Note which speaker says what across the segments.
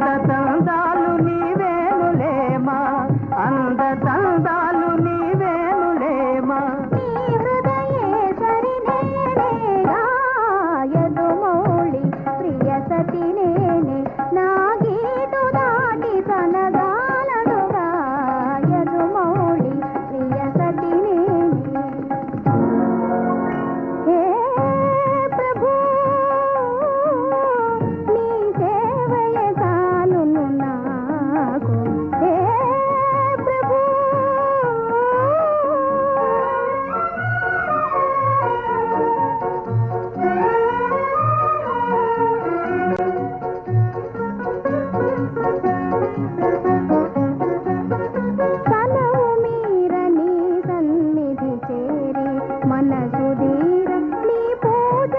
Speaker 1: सतत
Speaker 2: మనసు దీర నీ పూజ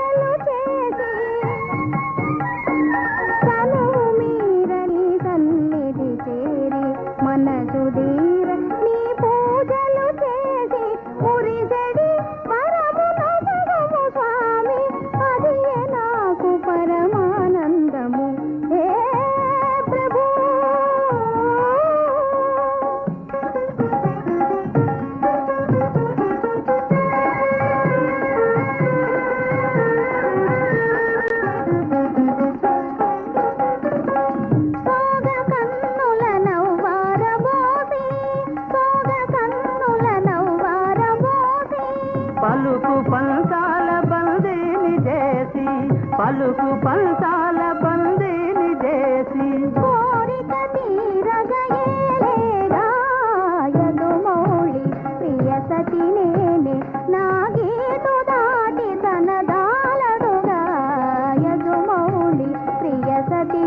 Speaker 1: పలుకు పంచాల బందీని చేసి
Speaker 2: కోరిక తీరగయేలేదాయదుమౌళి ప్రియ సతి నేనే నా దాటి తన దాలడుగా. యజు మౌళి ప్రియ సతి